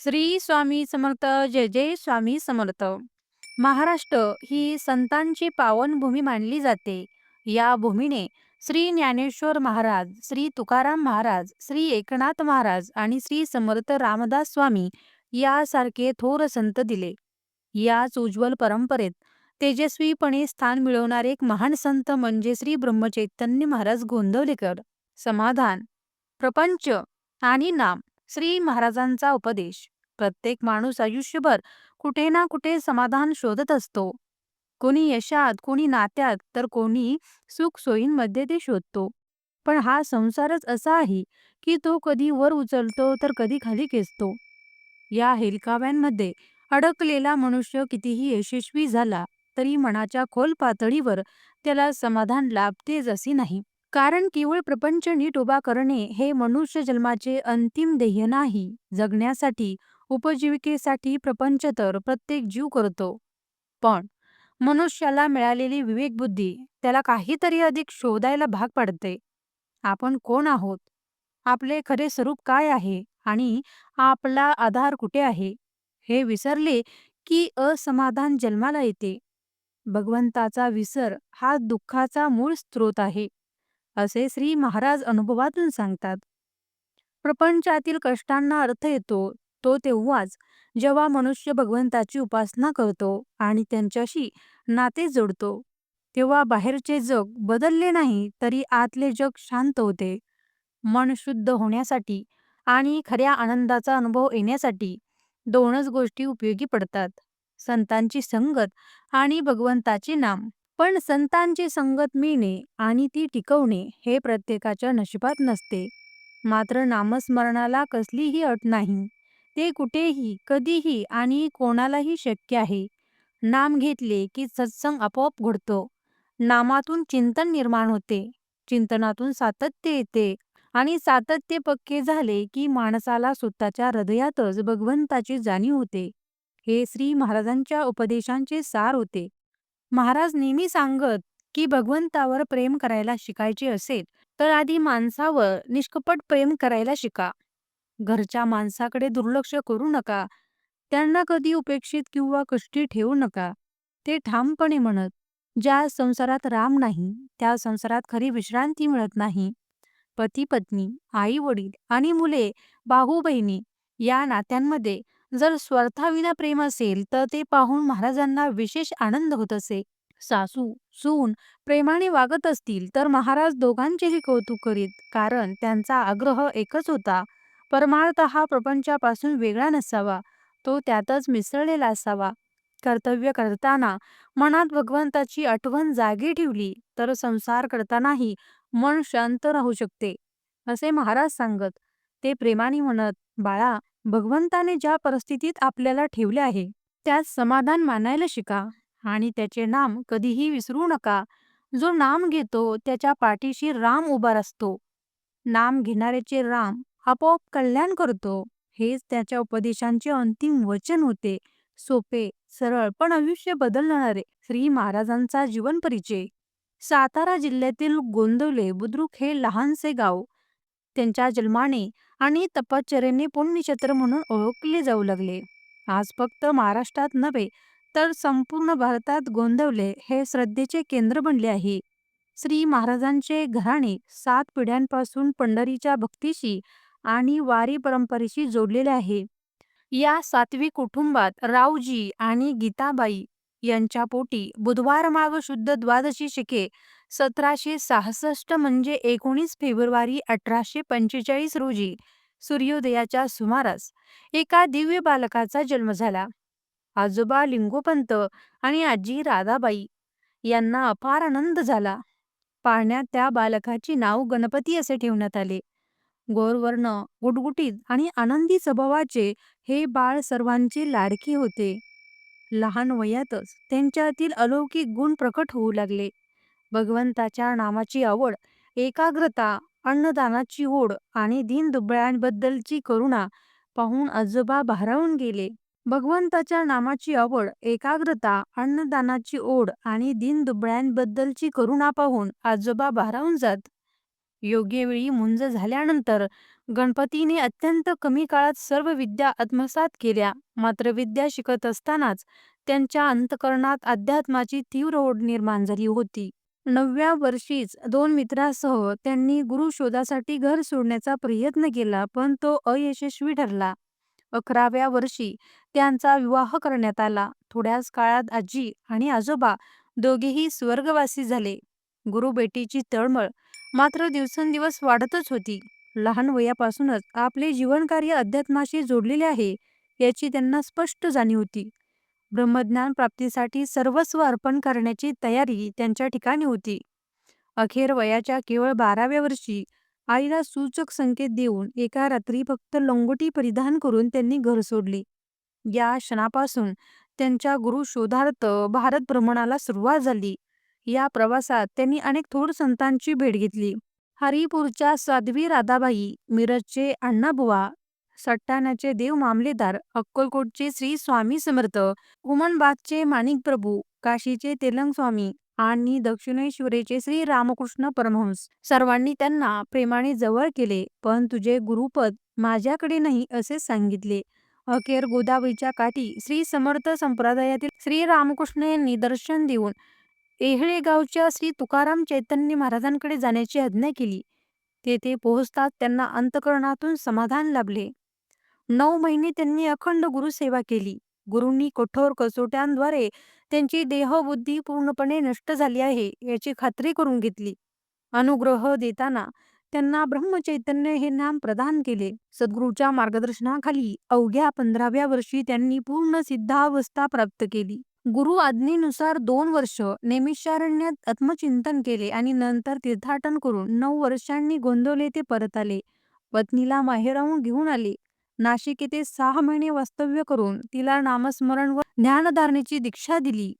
श्री स्वामी समर्थ जय जय स्वामी समर्थ. महाराष्ट्र ही संतांची पावनभूमी मानली जाते. या भूमीने श्री ज्ञानेश्वर महाराज श्री तुकाराम महाराज श्री एकनाथ महाराज आणि श्री समर्थ रामदास स्वामी यासारखे थोर संत दिले. याच उज्ज्वल परंपरेत तेजस्वीपणे स्थान मिळवणारे एक महान संत म्हणजे श्री ब्रह्मचैतन्य महाराज गोंदवलेकर. समाधान प्रपंच आणि नाम श्री महाराजांचा उपदेश. प्रत्येक माणूस आयुष्यभर कुठे ना कुठे समाधान शोधत असतो. कोणी यशात कोणी नात्यात तर कोणी सुख सोयींमध्ये ते शोधतो. पण हा संसारच असा आहे की तो कधी वर उचलतो तर कधी खाली खेचतो. या हेलकाव्यांमध्ये अडकलेला मनुष्य कितीही यशस्वी झाला तरी मनाच्या खोल पातळीवर त्याला समाधान लाभतेच असे नाही. कारण केवळ प्रपंच नीट उभा करणे हे मनुष्य जन्माचे अंतिम ध्येय नाही. जगण्यासाठी उपजीविकेसाठी प्रपंच तर प्रत्येक जीव करतो. पण मनुष्याला मिळालेली विवेकबुद्धी त्याला काहीतरी अधिक शोधायला भाग पाडते. आपण कोण आहोत? आपले खरे स्वरूप काय आहे? आणि आपला आधार कुठे आहे? हे विसरले की असमाधान जन्माला येते. भगवंताचा विसर हा दुःखाचा मूळ स्रोत आहे. असे श्री महाराज अनुभवातून सांगतात. प्रपंचातील कष्टांना अर्थ येतो तो तेव्हाच जेव्हा मनुष्य भगवंताची उपासना करतो आणि त्यांच्याशी नाते जोडतो. तेव्हा बाहेरचे जग बदलले नाही तरी आतले जग शांत होते. मन शुद्ध होण्यासाठी आणि खऱ्या आनंदाचा अनुभव येण्यासाठी दोनच गोष्टी उपयोगी पडतात. संतांची संगत आणि भगवंताचे नाम. पण संतांची संगत मिळणे आणि ती टिकवणे हे प्रत्येकाच्या नशिबात नसते. मात्र नामस्मरणाला कसलीही अट नाही. ते कुठेही कधीही आणि कोणालाही शक्य आहे. नाम घेतले की सत्संग आपोआप घडतो. नामातून चिंतन निर्माण होते. चिंतनातून सातत्य येते आणि सातत्य पक्के झाले की माणसाला स्वतःच्या हृदयातच भगवंताची जाणीव होते. हे श्री महाराजांच्या उपदेशांचे सार होते. महाराज नेहमी सांगत की भगवंतावर प्रेम करायला शिकायचे असेल तर आधी माणसावर निष्कपट प्रेम करायला शिका. घरच्या माणसाकडे दुर्लक्ष करू नका. त्यांना कधी उपेक्षित किंवा कष्टी ठेवू नका. ते ठामपणे म्हणत ज्या संसारात राम नाही त्या संसारात खरी विश्रांती मिळत नाही. पती पत्नी आई वडील आणि मुले भाऊ बहिणी या नात्यांमध्ये जर स्वार्थाविना प्रेम असेल तर ते पाहून महाराजांना विशेष आनंद होत असे. सासू सून प्रेमाने वागत असतील तर महाराज दोघांचेही कौतुक करीत कारण त्यांचा आग्रह एकच होता. परमार्थ हा प्रपंचापासून वेगळा नसावा तो त्यातच मिसळलेला असावा. कर्तव्य करताना मनात भगवंताची आठवण जागी ठेवली तर संसार करतानाही मन शांत राहू शकते असे महाराज सांगत. ते प्रेमाने म्हणत बाळा भगवंताने ज्या परिस्थितीत आपल्याला ठेवले आहे त्यात समाधान मानायला शिका आणि त्याचे नाम कधीही विसरू नका. जो नाम घेतो त्याच्या पाठीशी राम उभा असतो. नाम घेणाऱ्याचे राम आपोआप कल्याण करतो. हेच त्याच्या उपदेशांचे अंतिम वचन होते. सोपे सरळ पण आयुष्य बदलणारे श्री महाराजांचा जीवन परिचय. सातारा जिल्ह्यातील गोंदवले बुद्रुक हे लहानसे गाव. त्यांच्या जन्माने आणि तपश्चर्याने पुण्यक्षेत्र म्हणून ओळखले जाऊ लागले. आज फक्त महाराष्ट्रात नव्हे तर संपूर्ण भारतात गोंदवले हे श्रद्धेचे केंद्र बनले आहे. श्री महाराजांचे घराणे सात पिढ्यांपासून पंढरीच्या भक्तीशी आणि वारी परंपरेशी जोडलेले आहे. या सातवी कुटुंबात रावजी आणि गीताबाई यांच्या पोटी बुधवार माग शुद्ध द्वादशी शिके सतराशे सहासष्ट म्हणजे एकोणीस फेब्रुवारी अठराशे पंचेचाळीस रोजी सूर्योदयाच्या सुमारास एका दिव्य बालकाचा जन्म झाला. आजोबा लिंगोपंत आणि आजी राधाबाई यांना अपार आनंद झाला. पाळण्यात त्या बालकाचे नाव गणपती असे ठेवण्यात आले. गोरवर्ण गुटगुटीत आणि आनंदी स्वभावाचे हे बाळ सर्वांचे लाडके होते. लहान वयातच त्यांच्यातील अलौकिक गुण प्रकट होऊ लागले. भगवंताच्या नामाची आवड एकाग्रता अन्नदानाची ओढ आणि दीनदुबळ्यांबद्दलची करुणा पाहून आजोबा भारावून गेले. भगवंताच्या नामाची आवड एकाग्रता अन्नदानाची ओढ आणि दीनदुबळ्यांबद्दलची करुणा पाहून आजोबा भारावून जात. योग्य वेळी मुंज झाल्यानंतर गणपतीने अत्यंत कमी काळात सर्व विद्या आत्मसात केल्या. मात्र विद्या शिकत असतानाच त्यांच्या अंतकरणात अध्यात्माची तीव्र ओढ निर्माण झाली होती. नवव्या वर्षीच दोन मित्रांसह त्यांनी गुरु शोधासाठी घर सोडण्याचा प्रयत्न केला पण तो अयशस्वी ठरला. अकराव्या वर्षी त्यांचा विवाह करण्यात आला. थोड्याच काळात आजी आणि आजोबा दोघेही स्वर्गवासी झाले. गुरु बेटीची तळमळ मात्र दिवसेंदिवस वाढतच होती. लहान वयापासूनच आपले जीवनकार्य अध्यात्माशी जोडलेले आहे याची त्यांना स्पष्ट जाणीव होती. ब्रह्मज्ञान प्राप्तीसाठी सर्वस्व अर्पण करण्याची तयारी त्यांच्या ठिकाणी होती. अखेर वयाच्या केवळ बाराव्या वर्षी आईला सूचक संकेत देऊन एका रात्री फक्त लंगोटी परिधान करून त्यांनी घर सोडले. या क्षणापासून त्यांच्या गुरु शोधार्थ भारत भ्रमणाला सुरुवात झाली. या प्रवासात त्यांनी अनेक थोर संतांची भेट घेतली. हरिपूरच्या साध्वी राधाबाई मिरजचे अण्णाबुवा सट्टाण्याचे देव मामलेदार अक्कलकोटचे श्री स्वामी समर्थ उमनबादचे माणिक प्रभू काशीचे तेलंग स्वामी आणि दक्षिणेश्वरेचे श्री रामकृष्ण परमहंस. सर्वांनी त्यांना प्रेमाने जवळ केले पण तुझे गुरुपद माझ्याकडे नाही असे सांगितले. अखेर गोदावरीच्या काठी श्री समर्थ संप्रदायातील श्री रामकृष्ण यांनी दर्शन देऊन एहळे गावच्या श्री तुकाराम चैतन्य महाराजांकडे जाण्याची आज्ञा केली. तेथे पोहोचताच त्यांना अंतकरणातून समाधान लाभले. नऊ महिने त्यांनी अखंड गुरुसेवा केली. गुरूंनी कठोर कसोट्यांद्वारे त्यांची देहबुद्धी पूर्णपणे नष्ट झाली आहे याची खात्री करून घेतली. अनुग्रह देताना त्यांना ब्रह्मचैतन्य हे नाम प्रदान केले. सद्गुरूच्या मार्गदर्शनाखाली अवघ्या पंधराव्या वर्षी त्यांनी पूर्ण सिद्धावस्था प्राप्त केली. गुरु आज्ञेनुसार दोन वर्ष नेमिषारण्यात आत्मचिंतन केले आणि नंतर तीर्थाटन करून नऊ वर्षांनी गोंदवले ते परत आले. पत्नीला माहेराहून घेऊन आले. नाशिक येथे सहा महिने वास्तव्य करून तिला नामस्मरण व ज्ञानधारणेची दीक्षा दिली.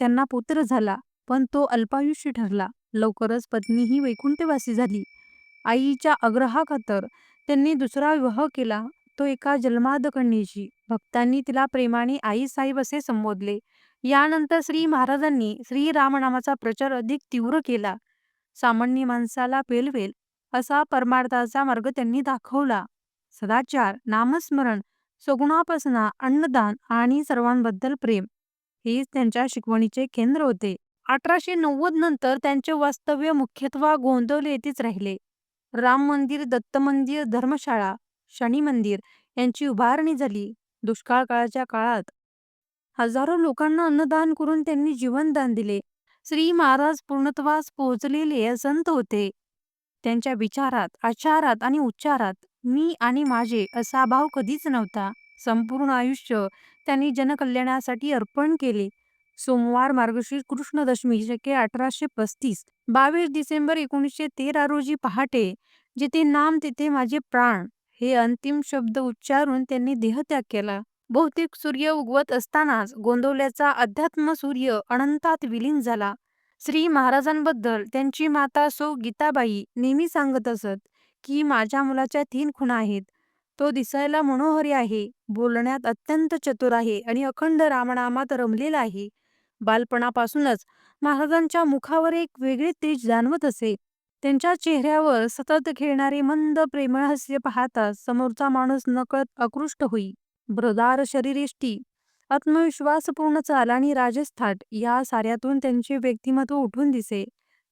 त्यांना पुत्र झाला पण तो अल्पायुष्य ठरला. लवकरच पत्नीही वैकुंठवासी झाली. आईच्या आग्रहाखातर त्यांनी दुसरा विवाह केला तो एका जन्मादकणीशी भक्तांनी तिला प्रेमाने आई साहेब असे संबोधले. यानंतर श्री महाराजांनी श्री रामनामाचा प्रचार अधिक तीव्र केला. सामान्य माणसाला पेलवेल असा परमार्थाचा मार्ग त्यांनी दाखवला. सदाचार नामस्मरण सगुणापासना अन्नदान आणि सर्वांबद्दल प्रेम. हेच त्यांच्या शिकवणीचे केंद्र होते. अठराशे नव्वद नंतर त्यांचे वास्तव्य मुख्यत्वे गोंदवले येथेच राहिले. राम मंदिर दत्त मंदिर धर्मशाळा शनी मंदिर यांची उभारणी झाली दुष्काळ काळाच्या काळात. हजारो लोकांना अन्नदान करून त्यांनी जीवनदान दिले. श्री महाराज पूर्णत्वास पोहोचलेले संत होते. त्यांच्या विचारात आचारात आणि उच्चारात मी आणि माझे असा भाव कधीच नव्हता. संपूर्ण आयुष्य त्यांनी जनकल्याणासाठी अर्पण केले. सोमवार मार्गशीर्ष कृष्ण दशमी शके अठराशे पस्तीस. बावीस डिसेंबर एकोणीसशे तेरा रोजी पहाटे जिथे नाम तिथे माझे प्राण हे अंतिम शब्द उच्चारून त्यांनी देहत्याग केला. बहुतेक सूर्य उगवत असतानाच गोंदवल्याचा अध्यात्म सूर्य अनंतात विलीन झाला. श्री महाराजांबद्दल त्यांची माता सौ गीताबाई नेहमी सांगत असत. की माझ्या मुलाच्या तीन खुणा आहेत. तो दिसायला मनोहरी आहे बोलण्यात अत्यंत चतुर आहे आणि अखंड रामनामात रमलेला आहे. बालपणापासूनच महाराजांच्या मुखावर एक वेगळे तेज जाणवत असे. त्यांच्या चेहऱ्यावर सतत खेळणारे मंद प्रेमळ हास्य पाहता समोरचा माणूस नकळत आकृष्ट होई. ब्रदार शरीरेष्टी आत्मविश्वासपूर्ण चाल आणि राजस्थाट या साऱ्यातून त्यांचे व्यक्तिमत्व उठून दिसे.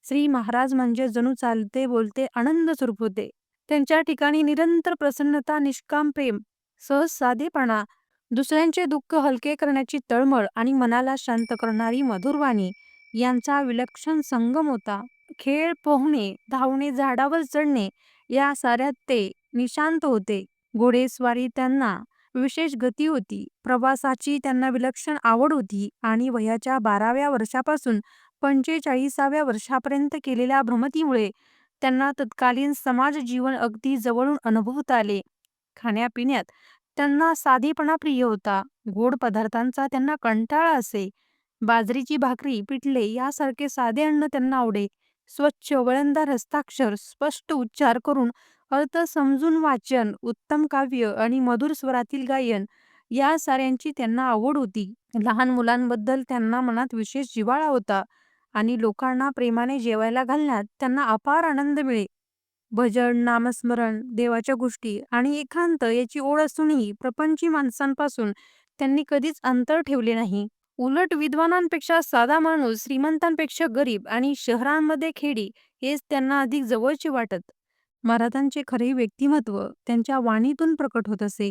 श्री महाराज म्हणजे जणू चालते बोलते आनंद स्वरूप होते त्यांच्या ठिकाणी निरंतर प्रसन्नता निष्काम प्रेम सहज साधेपणा दुसऱ्यांचे दुःख हलके करण्याची तळमळ आणि मनाला शांत करणारी मधुरवाणी यांचा विलक्षण संगम होता. खेळ पोहणे धावणे झाडावर चढणे या साऱ्यात ते निशांत होते. घोडेस्वारी त्यांना विशेष गती होती. प्रवासाची त्यांना विलक्षण आवड होती आणि वयाच्या बाराव्या वर्षापासून पंचेचाळीसाव्या वर्षापर्यंत केलेल्या भ्रमतीमुळे त्यांना तत्कालीन समाज जीवन अगदी जवळून अनुभवता आले. खाण्यापिण्यात त्यांना साधेपणा प्रिय होता. गोड पदार्थांचा त्यांना कंटाळा असे. बाजरीची भाकरी पिठले यासारखे साधे अन्न त्यांना आवडे. स्वच्छ वळणदार हस्ताक्षर स्पष्ट उच्चार करून अर्थ समजून वाचन उत्तम काव्य आणि मधुर स्वरातील गायन या साऱ्यांची त्यांना आवड होती. लहान मुलांबद्दल त्यांना मनात विशेष जिव्हाळा होता. आणि लोकांना प्रेमाने जेवायला घालण्यात त्यांना अपार आनंद मिळे भजन नामस्मरण देवाच्या गोष्टी आणि एकांत याची ओढ असूनही प्रपंची माणसांपासून त्यांनी कधीच अंतर ठेवले नाही. उलट विद्वानांपेक्षा साधा माणूस श्रीमंतांपेक्षा गरीब आणि शहरांमध्ये खेडी हेच त्यांना अधिक जवळचे वाटत. मराठांचे खरे व्यक्तिमत्व त्यांच्या वाणीतून प्रकट होत असे.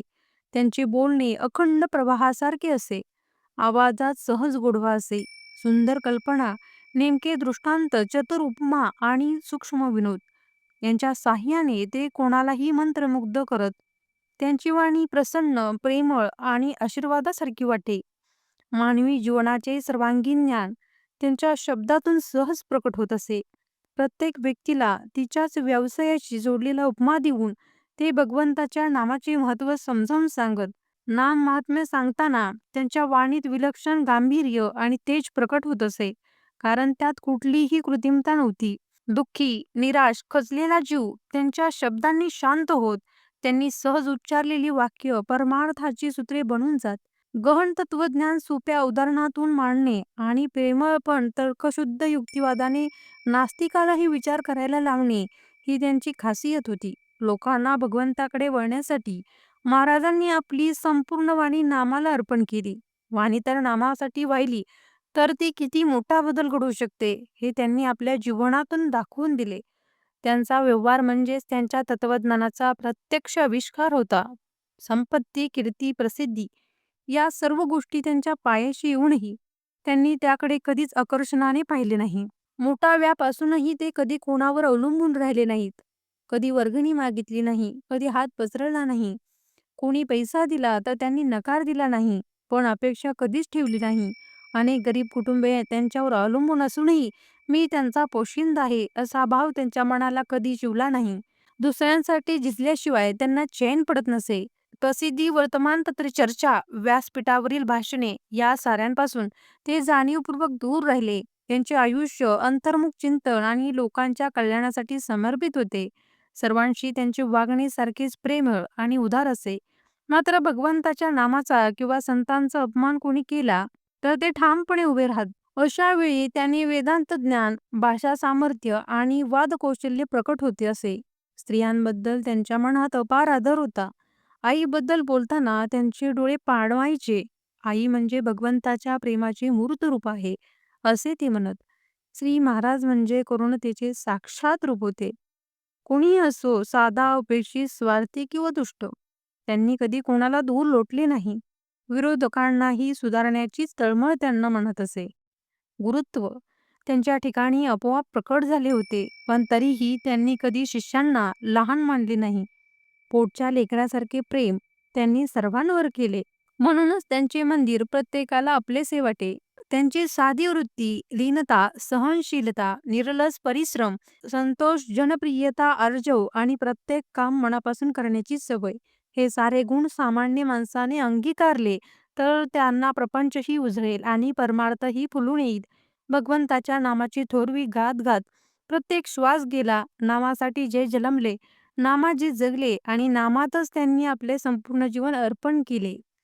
त्यांचे बोलणे अखंड प्रवाहासारखे असे. आवाजात सहज गोडवा असे. सुंदर कल्पना नेमके दृष्टांत चतुर उपमा आणि सूक्ष्म विनोद यांच्या साह्याने ते कोणालाही मंत्रमुग्ध करत त्यांची वाणी प्रसन्न प्रेमळ आणि आशीर्वादासारखी वाटे. मानवी जीवनाचे सर्वांगीण ज्ञान त्यांच्या शब्दातून सहज प्रकट होत असे. प्रत्येक व्यक्तीला तिच्याच व्यवसायाशी जोडलेला उपमा देऊन ते भगवंताच्या नामाचे महत्त्व समजावून सांगत नाम महात्म्य सांगताना त्यांच्या वाणीत विलक्षण गांभीर्य आणि तेज प्रकट होत असे. कारण त्यात कुठलीही कृत्रिमता नव्हती. दुःखी निराश खचलेला जीव त्यांच्या शब्दांनी शांत होत त्यांनी सहज उच्चारलेली वाक्य परमार्थाची सूत्रे बनून जात. गहन तत्वज्ञान सोप्या उदाहरणातून मांडणे आणि प्रेमळपण तर्कशुद्ध युक्तिवादाने नास्तिकालाही विचार करायला लावणे ही त्यांची खासियत होती. लोकांना भगवंताकडे वळण्यासाठी महाराजांनी आपली संपूर्ण वाणी नामाला अर्पण केली. वाणी तर नामासाठी वाहिली तर ती किती मोठा बदल घडवू शकते हे त्यांनी आपल्या जीवनातून दाखवून दिले. त्यांचा व्यवहार म्हणजेच त्यांच्या तत्वज्ञानाचा प्रत्यक्ष आविष्कार होता. संपत्ती कीर्ती प्रसिद्धी या सर्व गोष्टी त्यांच्या पायाशी येऊनही त्यांनी त्याकडे कधीच आकर्षणाने पाहिले नाही. मोठा व्याप असूनही ते कधी कोणावर अवलंबून राहिले नाहीत. कधी वर्गणी मागितली नाही कधी हात पसरला नाही. कोणी पैसा दिला तर त्यांनी नकार दिला नाही पण अपेक्षा कधीच ठेवली नाही. अनेक गरीब कुटुंबे त्यांच्यावर अवलंबून असूनही मी त्यांचा पोशिंद आहे असा भाव त्यांच्या मनाला कधी शिवला नाही. दुसऱ्यांसाठी झिजल्याशिवाय त्यांना चैन पडत नसे. प्रसिद्धी वर्तमानपत्र चर्चा व्यासपीठावरील भाषणे या साऱ्यांपासून ते जाणीवपूर्वक दूर राहिले. त्यांचे आयुष्य अंतर्मुख चिंतन आणि लोकांच्या कल्याणासाठी समर्पित होते. सर्वांशी त्यांचे वागणे सारखेच प्रेमळ आणि उदार असे. मात्र भगवंताच्या नामाचा किंवा संतांचा अपमान कोणी केला तर ते ठामपणे उभे राहत. अशा वेळी त्यांनी वेदांत ज्ञान भाषा सामर्थ्य आणि वाद कौशल्य प्रकट होते असे. स्त्रियांबद्दल त्यांच्या मनात अपार आदर होता. आईबद्दल बोलताना त्यांचे डोळे पाडवायचे. आई म्हणजे भगवंताच्या प्रेमाचे मूर्त रूप आहे असे ते म्हणत. श्री महाराज म्हणजे करुणतेचे साक्षात रूप होते. कोणी असो साधा उपेक्षित स्वार्थी किंवा दुष्ट त्यांनी कधी कोणाला दूर लोटले नाही. विरोधकांनाही सुधारण्याचीच तळमळ त्यांना म्हणत असे. गुरुत्व त्यांच्या ठिकाणी आपोआप प्रकट झाले होते पण तरीही त्यांनी कधी शिष्यांना लहान मानले नाही. पोटच्या लेकरासारखे प्रेम त्यांनी सर्वांवर केले. म्हणूनच त्यांचे मंदिर प्रत्येकाला आपलेसे वाटे त्यांची साधी वृत्ती लीनता सहनशीलता निरलस परिश्रम संतोष जनप्रियता अर्जव आणि प्रत्येक काम मनापासून करण्याची सवय. हे सारे गुण सामान्य माणसाने अंगीकारले तर त्यांना प्रपंचही उजळेल आणि परमार्थही फुलून येईल. भगवंताच्या नामाची थोरवी गात गात प्रत्येक श्वास गेला नामासाठी जे जलमले नामा जे जगले आणि नामातच त्यांनी आपले संपूर्ण जीवन अर्पण केले.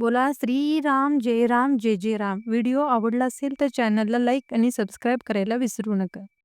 बोला श्रीराम जय राम जय जय राम. व्हिडिओ आवडला असेल तर चॅनलला लाईक आणि सबस्क्राईब करायला विसरू नका.